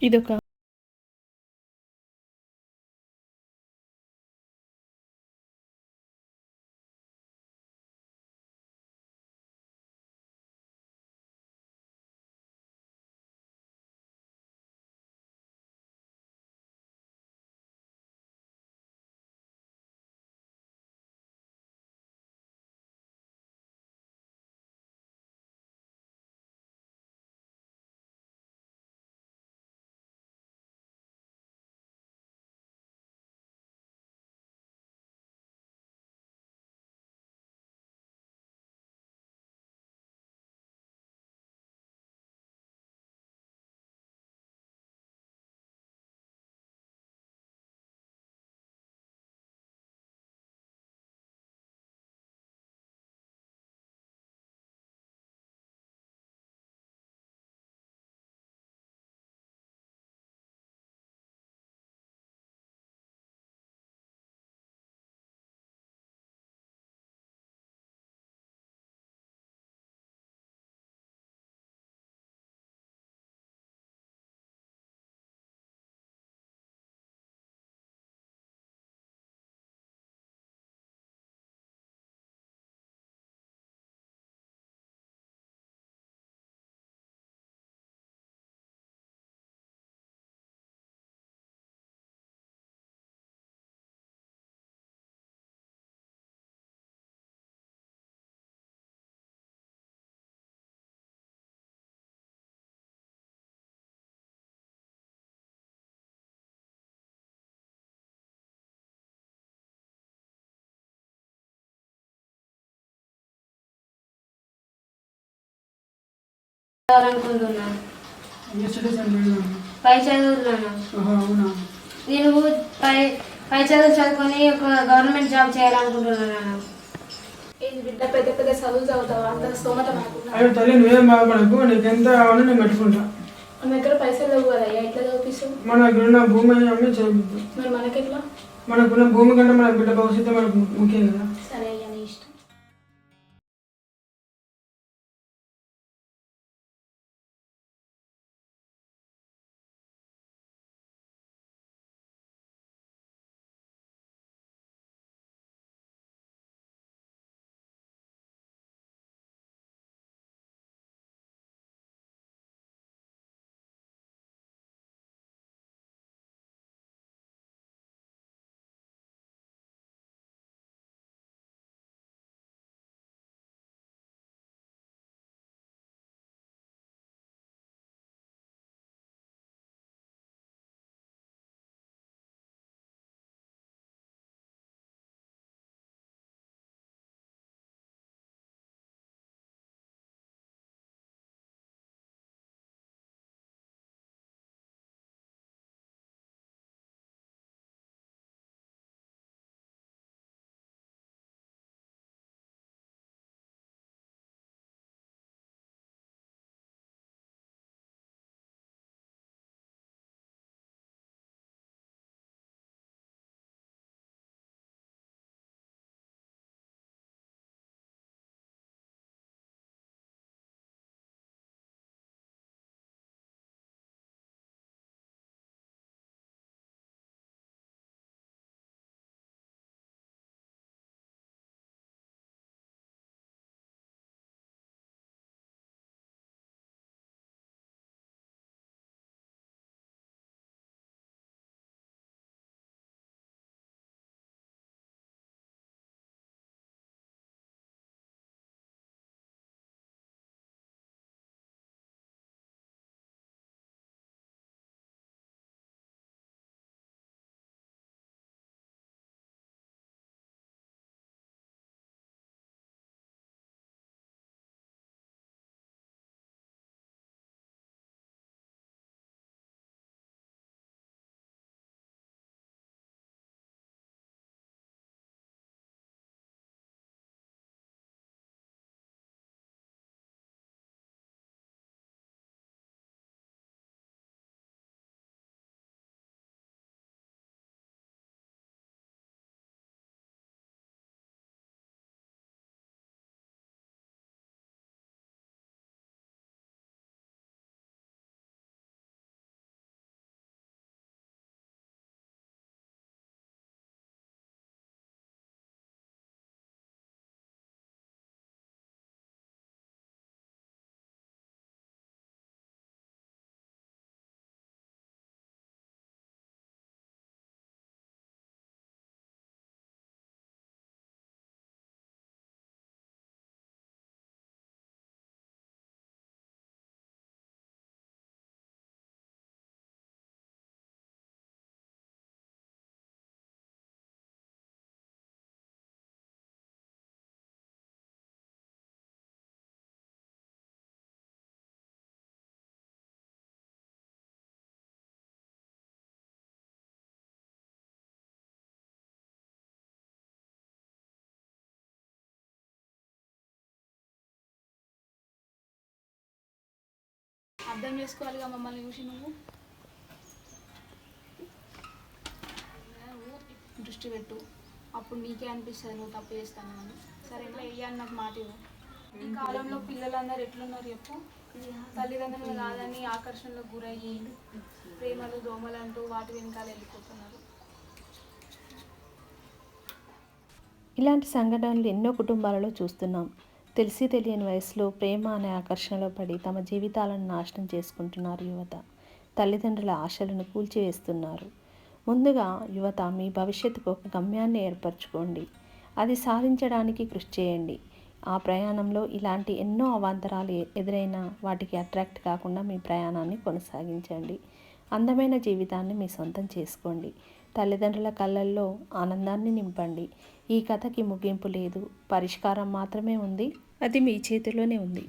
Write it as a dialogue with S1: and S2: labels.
S1: ഇതൊക്കെ. పై చదువుతున్నాను. నేను పై పై చదువు చదువుకొని ఒక గవర్నమెంట్ జాబ్ చేయాలనుకుంటున్నాను.
S2: ఏంది బిడ్డ పెద్ద పెద్ద చదువులు చదువుతావు? అంత స్తోమత మనకున్నా
S3: అయ్యో తల్లి నువ్వేం బాధపడకు. నీకు ఎంత కావాలో నేను పెట్టుకుంటా
S2: మన దగ్గర పైసలు లేవు కదా అయ్యా ఎట్లా చదివిస్తావు
S3: మన దగ్గర ఉన్న భూమి అమ్మి
S2: మరి మనకెట్లా?
S3: మనకున్న భూమి కంటే మన బిడ్డ భవిష్యత్తు మనకు ముఖ్యం కదా.
S2: అర్థం చేసుకోవాలిగా మమ్మల్ని చూసి నువ్వు. దృష్టి పెట్టు. అప్పుడు నీకే అనిపిస్తుంది నువ్వు తప్పు చేస్తాను అని సరే ఇట్లా వెయ్యాలి నాకు మాట ఇవ్వు. ఈ కాలంలో పిల్లలందరూ ఎట్లున్నారు చెప్పు? తల్లిదండ్రులు కాదని ఆకర్షణలకు గురయ్యి ప్రేమలు దోమలు అంటూ వాటి వెనకాల వెళ్ళిపోతున్నారు.
S4: ఇలాంటి సంఘటనలు ఎన్నో కుటుంబాలలో చూస్తున్నాం. తెలిసి తెలియని వయసులో ప్రేమ అనే ఆకర్షణలో పడి తమ జీవితాలను నాశనం చేసుకుంటున్నారు యువత. తల్లిదండ్రుల ఆశలను కూల్చివేస్తున్నారు. ముందుగా యువత మీ భవిష్యత్తుకు ఒక గమ్యాన్ని ఏర్పరచుకోండి. అది సాధించడానికి కృషి చేయండి. ఆ ప్రయాణంలో ఇలాంటి ఎన్నో అవాంతరాలు ఎదురైనా వాటికి అట్రాక్ట్ కాకుండా మీ ప్రయాణాన్ని కొనసాగించండి. అందమైన జీవితాన్ని మీ సొంతం చేసుకోండి. తల్లిదండ్రుల కళ్ళల్లో ఆనందాన్ని నింపండి. ఈ కథకి ముగింపు లేదు. పరిష్కారం మాత్రమే ఉంది. అది మీ చేతిలోనే ఉంది.